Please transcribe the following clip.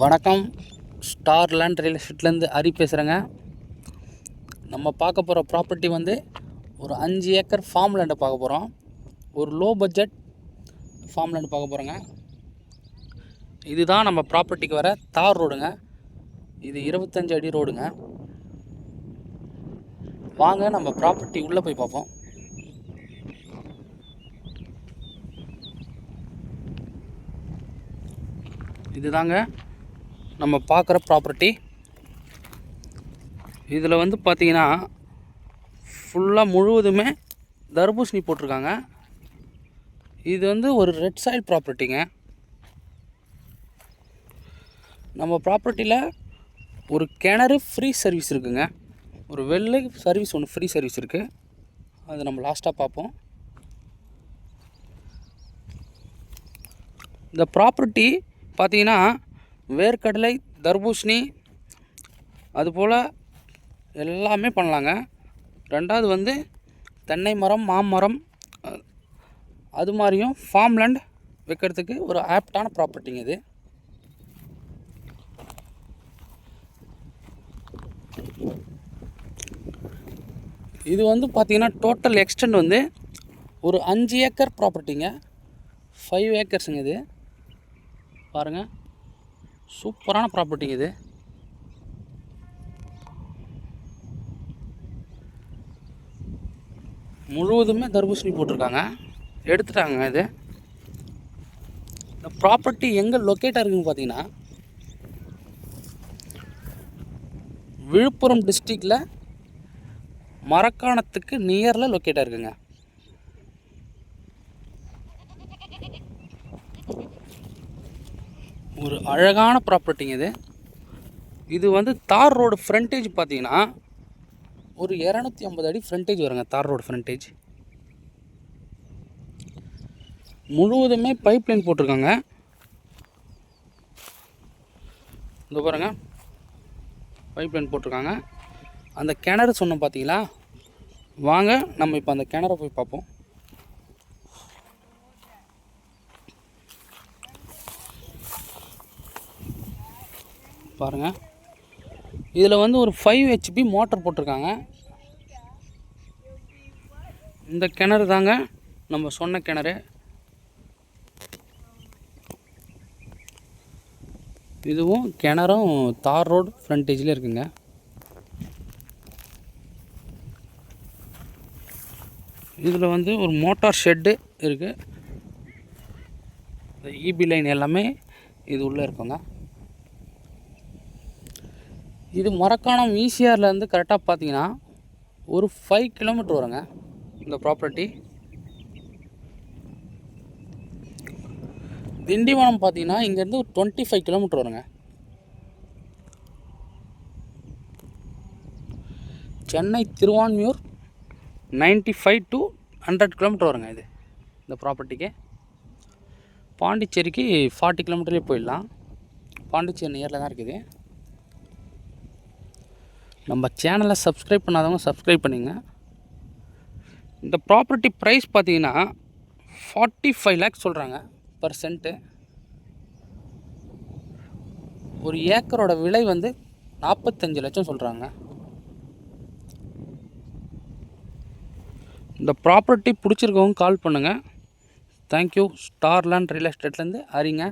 வணக்கம். Star land real எஸ்டேட்லேருந்து ஹரி பேசுகிறேங்க நம்ம பார்க்க போகிற ப்ராப்பர்ட்டி வந்து ஒரு அஞ்சு ஏக்கர் ஃபார்ம் லேண்டை பார்க்க போகிறோம் ஒரு லோ பட்ஜெட் ஃபார்ம் லேண்டு பார்க்க போகிறோங்க இதுதான் நம்ம ப்ராப்பர்ட்டிக்கு வர தார் ரோடுங்க இது இருபத்தஞ்சு அடி ரோடுங்க வாங்க நம்ம ப்ராப்பர்ட்டி உள்ளே போய் பார்ப்போம். இதுதாங்க. நம்ம பார்க்குற ப்ராப்பர்ட்டி இதில் வந்து பார்த்தீங்கன்னா ஃபுல்லாக முழுவதுமே தர்பூசணி போட்டிருக்காங்க. இது வந்து ஒரு ரெட் சாயில் ப்ராப்பர்ட்டிங்க நம்ம ப்ராப்பர்ட்டியில் ஒரு கிணறு ஃப்ரீ சர்வீஸ் இருக்குங்க. ஒரு வெள்ளை சர்வீஸ் ஒன்று ஃப்ரீ சர்வீஸ் இருக்குது அது நம்ம லாஸ்ட்டாக பார்ப்போம். இந்த ப்ராப்பர்ட்டி பார்த்தீங்கன்னா வேர்க்கடலை தர்பூசணி அதுபோல் எல்லாமே பண்ணலாங்க. ரெண்டாவது வந்து தென்னை மரம் மாமரம் அது மாதிரியும் ஃபார்ம் லேண்ட் வைக்கிறதுக்கு ஒரு ஆப்டான ப்ராப்பர்ட்டிங்க இது. இது வந்து பார்த்திங்கன்னா டோட்டல் எக்ஸ்டெண்ட் வந்து ஒரு அஞ்சு ஏக்கர் ப்ராப்பர்ட்டிங்க ஃபைவ் ஏக்கர்ஸுங்க இது. பாருங்கள் சூப்பரான ப்ராப்பர்ட்டிங்க இது. முழுவதுமே தர்பூசணி போட்டிருக்காங்க. எடுத்துட்டாங்க இது. இந்த ப்ராப்பர்ட்டி எங்கே லொக்கேட்டாக இருக்குன்னு பார்த்தீங்கன்னா விழுப்புரம் டிஸ்ட்ரிக்டில் மரக்காணத்துக்கு நியரில் லொக்கேட்டாக இருக்குங்க. ஒரு அழகான ப்ராப்பர்ட்டிங்க இது. இது வந்து தார் ரோடு ஃப்ரண்டேஜ் பார்த்தீங்கன்னா ஒரு இரநூத்தி ஐம்பது அடி ஃப்ரண்டேஜ் வருங்க தார் ரோடு ஃப்ரண்டேஜ் முழுவதுமே பைப் லைன் போட்டிருக்காங்க. இந்த பாருங்க பைப் லைன் போட்டிருக்காங்க. அந்த கிணறு சொன்னோம் பார்த்தீங்களா வாங்க நம்ம இப்போ அந்த கிணற போய் பார்ப்போம். பாருங்கள் இதில் வந்து ஒரு ஃபைவ் ஹெச்பி மோட்டர் போட்டிருக்காங்க. இந்த கிணறு தாங்க நம்ம சொன்ன கிணறு. இதுவும் கிணறும் தார் ரோடு ஃப்ரண்டேஜில் இருக்குங்க. இதில் வந்து ஒரு மோட்டார் ஷெட்டு இருக்குது இந்த இபி லைன் எல்லாமே இது உள்ளே இருக்குங்க. இது மரக்காணம் ஈசிஆர்லேருந்து கரெக்டாக பார்த்தீங்கன்னா ஒரு ஃபைவ் கிலோமீட்டர் வருங்க இந்த ப்ராப்பர்ட்டி திண்டிவனம் பார்த்தீங்கன்னா இங்கேருந்து ஒரு டுவெண்ட்டி ஃபைவ் கிலோமீட்டர் வருங்க. Chennai Thiruvanmiyur 95 five to hundred kilometre வருங்க இது இந்த ப்ராப்பர்ட்டிக்கு பாண்டிச்சேரிக்கு ஃபார்ட்டி கிலோமீட்டர்லேயே போயிடலாம். பாண்டிச்சேரி நியரில் தான் இருக்குது. நம்ம சேனலை சப்ஸ்கிரைப் பண்ணாதவங்க சப்ஸ்கிரைப் பண்ணிங்க. இந்த ப்ராப்பர்ட்டி ப்ரைஸ் பார்த்தீங்கன்னா ஃபார்ட்டி ஃபைவ் லேக்ஸ் சொல்கிறாங்க பர் சென்ட்டு ஒரு ஏக்கரோட விலை வந்து நாற்பத்தஞ்சு லட்சம் சொல்கிறாங்க இந்த ப்ராப்பர்ட்டி பிடிச்சிருக்கவங்க கால் பண்ணுங்கள் thank you star land real எஸ்டேட்லேருந்து அறிங்க.